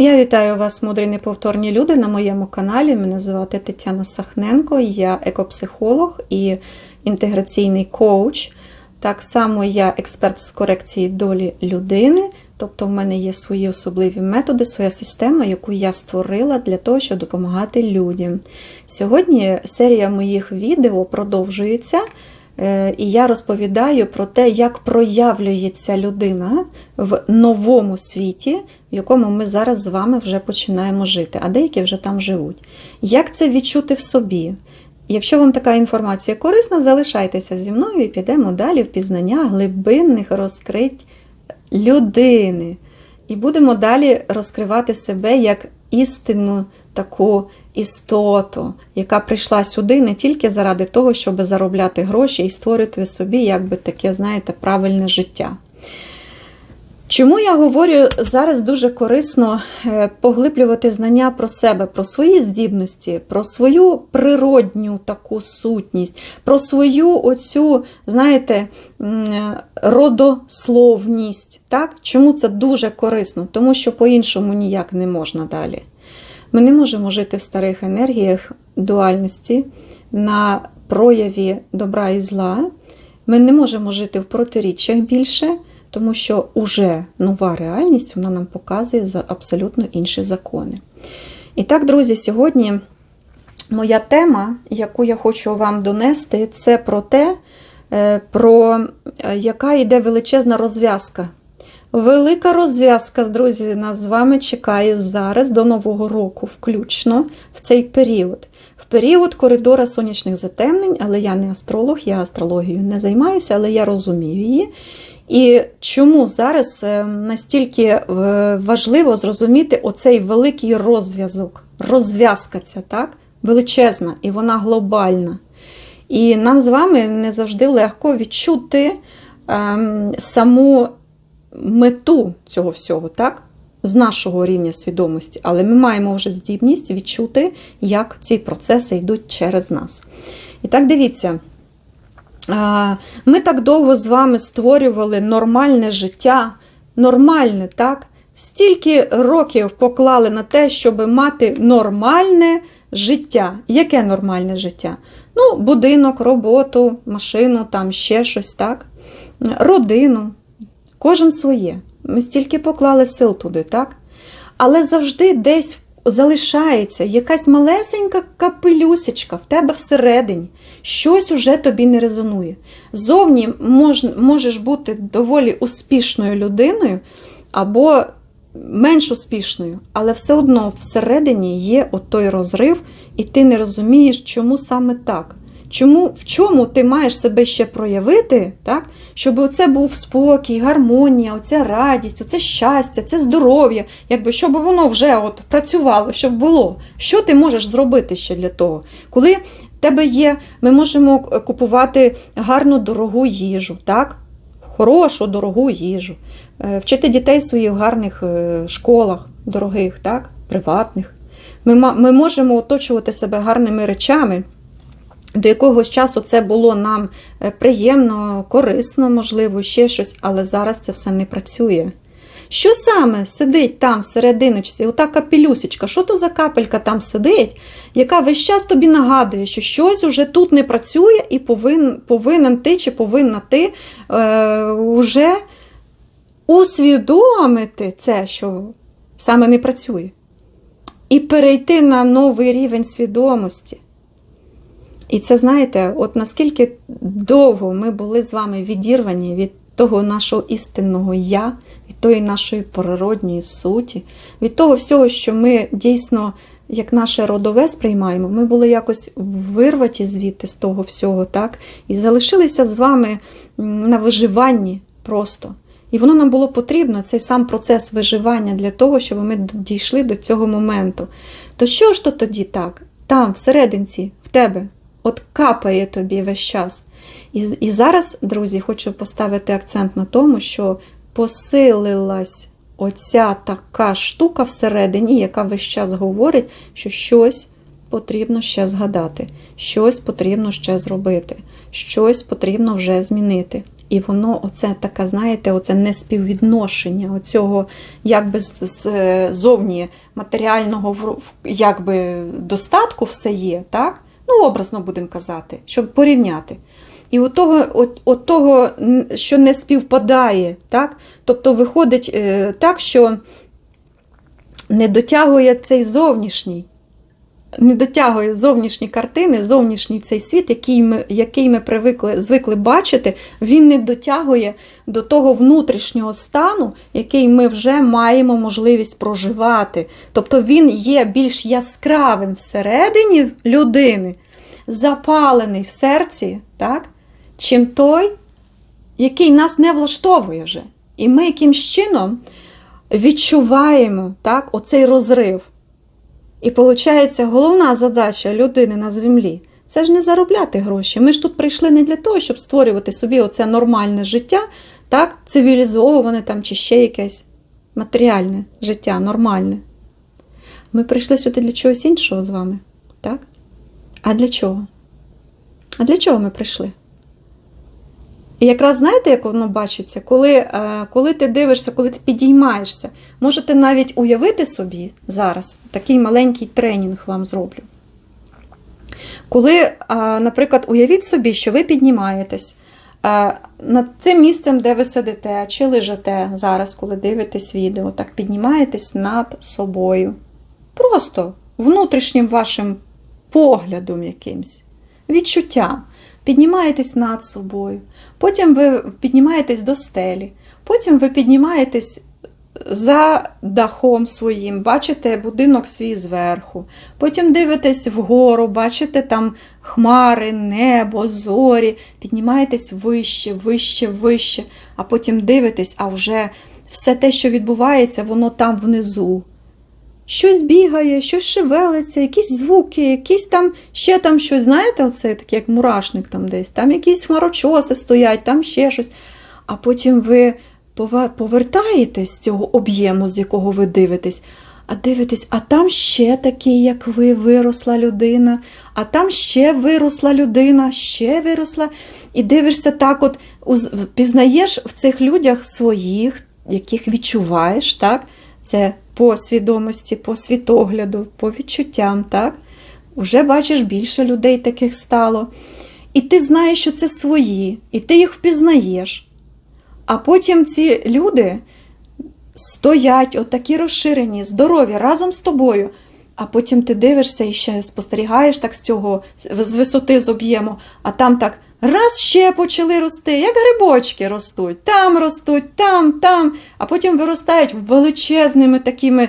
Я вітаю вас, мудрі неповторні люди, на моєму каналі. Мене звати Тетяна Сахненко, я екопсихолог і інтеграційний коуч. Так само я експерт з корекції долі людини, тобто в мене є свої особливі методи, своя система, яку я створила для того, щоб допомагати людям. Сьогодні серія моїх відео продовжується. Е, І я розповідаю про те, як проявлюється людина в новому світі, в якому ми зараз з вами вже починаємо жити, а деякі вже там живуть. Як це відчути в собі? Якщо вам така інформація корисна, залишайтеся зі мною і підемо далі в пізнання глибинних розкрить людини. І будемо далі розкривати себе як істинну таку істоту, яка прийшла сюди не тільки заради того, щоб заробляти гроші і створити собі якби таке, знаєте, правильне життя. Чому я говорю зараз дуже корисно е, поглиблювати знання про себе, про свої здібності, про свою природню таку сутність, про свою оцю, знаєте, родословність. Так? Чому це дуже корисно? Тому що по-іншому ніяк не можна далі. Ми не можемо жити в старих енергіях дуальності на прояві добра і зла. Ми не можемо жити в протиріччях більше, тому що уже нова реальність вона нам показує за абсолютно інші закони. І так, друзі, сьогодні моя тема, яку я хочу вам донести, це про те, е, про е, яка йде величезна розв'язка. Велика розв'язка, друзі, нас з вами чекає зараз до Нового року, включно в цей період. В період коридора сонячних затемнень, але я не астролог, я астрологією не займаюся, але я розумію її. І чому зараз е, настільки е, важливо зрозуміти оцей великий розв'язок, розв'язка ця, так? величезна, і вона глобальна. І нам з вами не завжди легко відчути ем, саму мету цього всього, так? З нашого рівня свідомості, але ми маємо вже здібність відчути, як ці процеси йдуть через нас. І так, дивіться, ми так довго з вами створювали нормальне життя, нормальне, так? Стільки років поклали на те, щоб мати нормальне життя. Яке нормальне життя? Ну, будинок, роботу, машину, там ще щось, так? Родину. Кожен своє. Ми стільки поклали сил туди, так? Але завжди десь залишається якась малесенька капелюсечка в тебе всередині. Щось уже тобі не резонує. Зовні мож, можеш бути доволі успішною людиною або менш успішною, але все одно всередині є от той розрив, і ти не розумієш, чому саме так. Чому, в чому ти маєш себе ще проявити, так? щоб оце був спокій, гармонія, оця радість, оце щастя, це здоров'я, якби щоб воно вже от працювало, щоб було. Що ти можеш зробити ще для того? Коли в тебе є, ми можемо купувати гарну дорогу їжу, так? хорошу, дорогу їжу, е, вчити дітей своїх в гарних е, школах, дорогих, так? приватних. Ми, ми можемо оточувати себе гарними речами. До якогось часу це було нам е, приємно, корисно, можливо, ще щось, але зараз це все не працює. Що саме сидить там всерединочці, ота капелюсечка, що то за капелька там сидить, яка весь час тобі нагадує, що щось уже тут не працює і повинен повинен ти чи повинна ти е, вже усвідомити це, що саме не працює. І перейти на новий рівень свідомості. І це, знаєте, от наскільки довго ми були з вами відірвані від того нашого істинного я, від тої нашої природньої суті, від того всього, що ми дійсно, як наше родове сприймаємо, ми були якось вирваті звідти з того всього, так? І залишилися з вами на виживанні просто. І воно нам було потрібно, цей сам процес виживання для того, щоб ми дійшли до цього моменту. То що ж то тоді так? Там, всерединці, в тебе, от капає тобі весь час. І, і зараз, друзі, хочу поставити акцент на тому, що посилилась оця така штука всередині, яка весь час говорить, що щось потрібно ще згадати, щось потрібно ще зробити, щось потрібно вже змінити. І воно, оце таке, знаєте, оце неспіввідношення оцього якби зовні матеріального якби, достатку все є, так? Ну, образно будемо казати, щоб порівняти. І от того, от, от того, що не співпадає, так? тобто виходить е, так, що не дотягує цей зовнішній, не дотягує зовнішні картини, зовнішній цей світ, який ми, який ми привикли, звикли бачити, він не дотягує до того внутрішнього стану, який ми вже маємо можливість проживати. Тобто він є більш яскравим всередині людини, запалений в серці, так? чим той, який нас не влаштовує вже. І ми якимсь чином відчуваємо так, оцей розрив. І виходить, головна задача людини на землі це ж не заробляти гроші. Ми ж тут прийшли не для того, щоб створювати собі оце нормальне життя, так, цивілізоване там чи ще якесь матеріальне життя, нормальне. Ми прийшли сюди для чогось іншого з вами. Так? А для чого? А для чого ми прийшли? І якраз знаєте, як воно бачиться, коли, е, коли ти дивишся, коли ти підіймаєшся, можете навіть уявити собі зараз такий маленький тренінг вам зроблю. Коли, е, наприклад, уявіть собі, що ви піднімаєтесь е, над цим місцем, де ви сидите, чи лежите зараз, коли дивитесь відео, так піднімаєтесь над собою. Просто внутрішнім вашим поглядом якимсь, відчуттям. Піднімаєтесь над собою, потім ви піднімаєтесь до стелі, потім ви піднімаєтесь за дахом своїм, бачите будинок свій зверху, потім дивитесь вгору, бачите там хмари, небо, зорі, піднімаєтесь вище, вище, вище, а потім дивитесь, а вже все те, що відбувається, воно там внизу. Щось бігає, щось шевелиться, якісь звуки, якісь там ще там щось, знаєте, оце таке, як мурашник там десь, там якісь хмарочоси стоять, там ще щось. А потім ви повертаєтесь з цього об'єму, з якого ви дивитесь, а дивитесь, а там ще такий, як ви, виросла людина, а там ще виросла людина, ще виросла. І дивишся так, от пізнаєш в цих людях своїх, яких відчуваєш, так? Це по свідомості, по світогляду, по відчуттям, так? Уже бачиш, більше людей таких стало. І ти знаєш, що це свої, і ти їх впізнаєш. А потім ці люди стоять, отакі розширені, здорові, разом з тобою. А потім ти дивишся і ще спостерігаєш так з цього, з висоти з об'єму, а там так раз ще почали рости, як грибочки ростуть, там ростуть, там, там, а потім виростають величезними такими,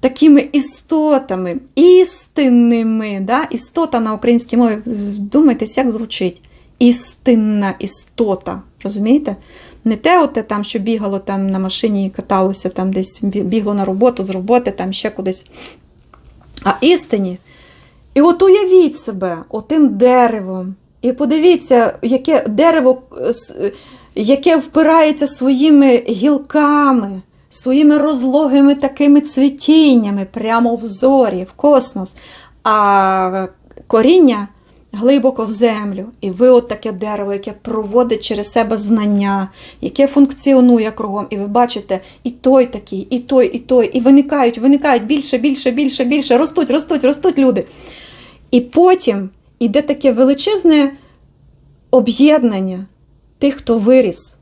такими істотами, істинними. Да? Істота на українській мові, вдумайтесь, як звучить. Істинна істота. Розумієте? Не те, оте там, що бігало там на машині і каталося, там десь бігло на роботу, з роботи, там ще кудись. А істині. І от уявіть себе отим деревом. І подивіться, яке дерево, е, е, яке впирається своїми гілками, своїми розлогими такими цвітіннями прямо в зорі, в космос, а коріння глибоко в землю. І ви от таке дерево, яке проводить через себе знання, яке функціонує кругом. І ви бачите, і той такий, і той, і той, і виникають, виникають більше, більше, більше, більше, ростуть, ростуть, ростуть люди. І потім іде таке величезне об'єднання тих, хто виріс.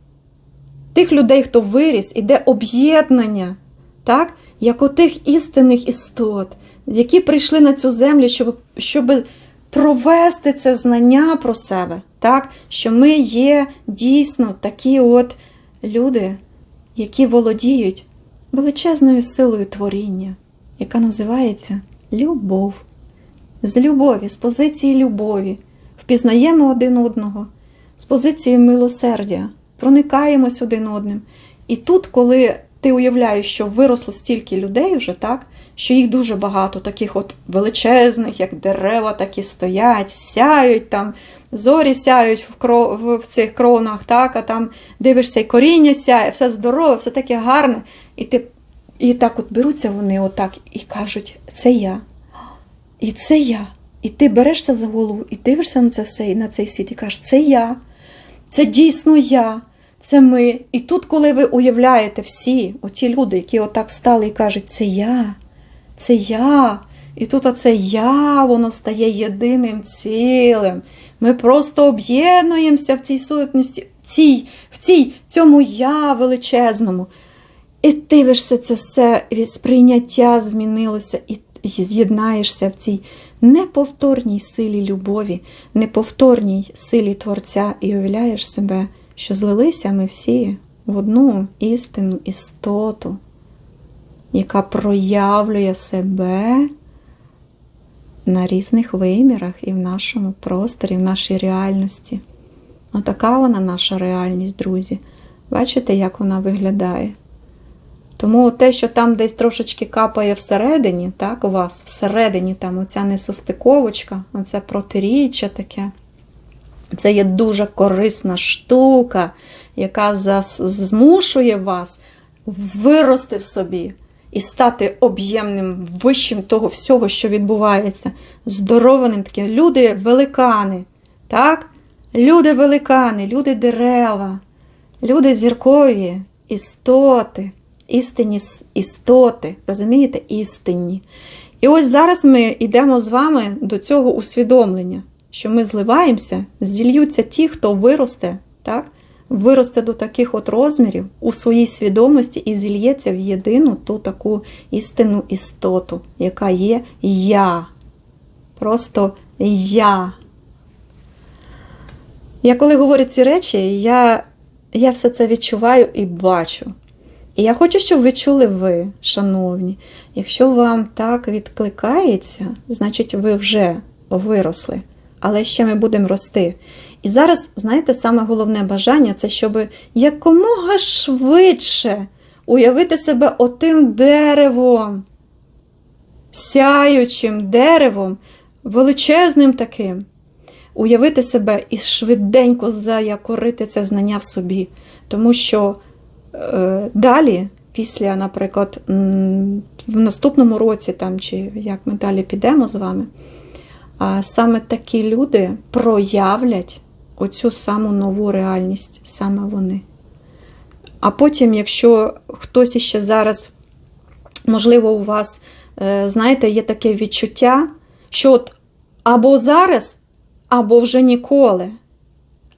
Тих людей, хто виріс, іде об'єднання, так? як у тих істинних істот, які прийшли на цю землю, щоб, щоб провести це знання про себе, так? що ми є дійсно такі от люди, які володіють величезною силою творіння, яка називається любов. З любові, з позиції любові, впізнаємо один одного, з позиції милосердя, проникаємось один одним. І тут, коли ти уявляєш, що виросло стільки людей вже, так, що їх дуже багато, таких от величезних, як дерева, такі стоять, сяють там, зорі сяють в, кро... в- в цих кронах, так, а там дивишся, і коріння сяє, все здорове, все таке гарне. І, ти... і так от беруться вони отак і кажуть, це я. І це я. І ти берешся за голову і дивишся на це все, і на цей світ, і кажеш, це я, це дійсно я. це ми. І тут, коли ви уявляєте всі, оті люди, які отак стали і кажуть, це я, це я. І тут оце я, воно стає єдиним цілим. Ми просто об'єднуємося в цій сутності, цій, в цій, цьому я величезному. І дивишся це все, сприйняття змінилося, і з'єднаєшся в цій неповторній силі любові, неповторній силі Творця, і уявляєш себе, що злилися ми всі в одну істинну істоту, яка проявлює себе на різних вимірах і в нашому просторі, в нашій реальності. Отака вона наша реальність, друзі. Бачите, як вона виглядає? Тому те, що там десь трошечки капає всередині, так, у вас, всередині там оця несостиковочка, оце протиріччя таке, це є дуже корисна штука, яка змушує вас вирости в собі і стати об'ємним, вищим того всього, що відбувається, здоровим таким. Люди великани, так? Люди великани, люди дерева, люди зіркові, істоти, істинні істоти, розумієте? Істинні. І ось зараз ми йдемо з вами до цього усвідомлення, що ми зливаємося, зільються ті, хто виросте, так? виросте до таких от розмірів у своїй свідомості і зільється в єдину ту таку істинну істоту, яка є я. Просто я. Я коли говорю ці речі, я, я все це відчуваю і бачу. І я хочу, щоб ви чули ви, шановні. Якщо вам так відкликається, значить ви вже виросли, але ще ми будемо рости. І зараз, знаєте, саме головне бажання це щоб якомога швидше уявити себе отим деревом, сяючим деревом, величезним таким. Уявити себе і швиденько заякорити це знання в собі. Тому що далі, після, наприклад, в наступному році, там, чи як ми далі підемо з вами, саме такі люди проявлять оцю саму нову реальність, саме вони. А потім, якщо хтось іще зараз, можливо, у вас, е, знаєте, є таке відчуття, що от або зараз, або вже ніколи.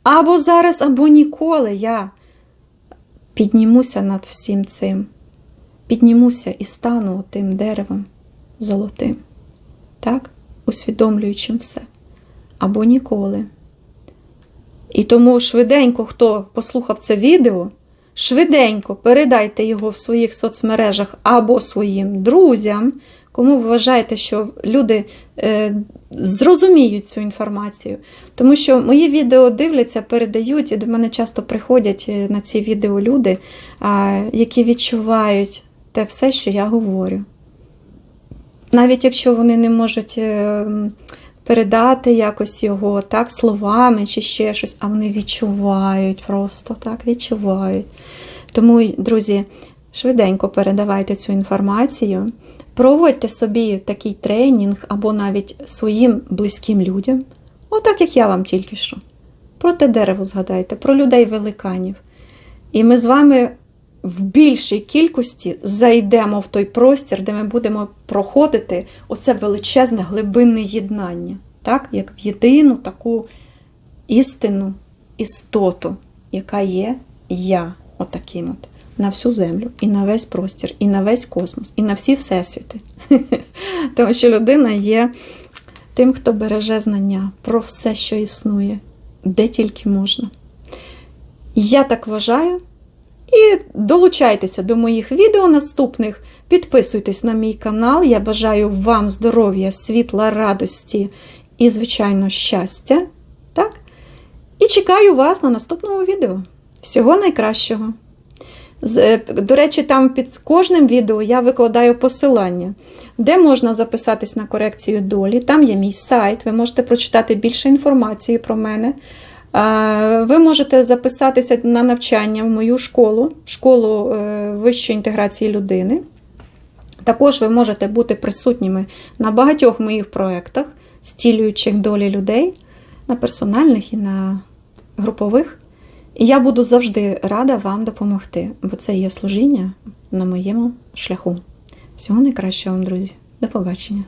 Або зараз, або ніколи я піднімуся над всім цим. Піднімуся і стану тим деревом золотим, так? усвідомлюючим все. Або ніколи. І тому швиденько, хто послухав це відео, швиденько передайте його в своїх соцмережах або своїм друзям, кому ви вважаєте, що люди е, зрозуміють цю інформацію. Тому що мої відео дивляться, передають, і до мене часто приходять е, на ці відео люди, які відчувають те все, що я говорю. Навіть якщо вони не можуть е, передати якось його так, словами чи ще щось, а вони відчувають просто так, відчувають. Тому, друзі, швиденько передавайте цю інформацію. Проводьте собі такий тренінг або навіть своїм близьким людям, отак як я вам тільки що. Про те дерево згадайте, про людей великанів. І ми з вами в більшій кількості зайдемо в той простір, де ми будемо проходити оце величезне глибинне єднання, так? як в єдину таку істинну істоту, яка є я, отаким от, на всю землю, і на весь простір, і на весь космос, і на всі всесвіти. Тому що людина є тим, хто береже знання про все, що існує, де тільки можна. Я так вважаю. І долучайтеся до моїх відео наступних. Підписуйтесь на мій канал. Я бажаю вам здоров'я, світла, радості і, звичайно, щастя. Так? І чекаю вас на наступному відео. Всього найкращого! Е, До речі, там під кожним відео я викладаю посилання, де можна записатись на корекцію долі. Там є мій сайт, ви можете прочитати більше інформації про мене. Ви можете записатися на навчання в мою школу, школу е, вищої інтеграції людини. Також ви можете бути присутніми на багатьох моїх проєктах, стілюючих долі людей, на персональних і на групових. І я буду завжди рада вам допомогти, бо це є служіння на моєму шляху. Всього найкращого вам, друзі. До побачення.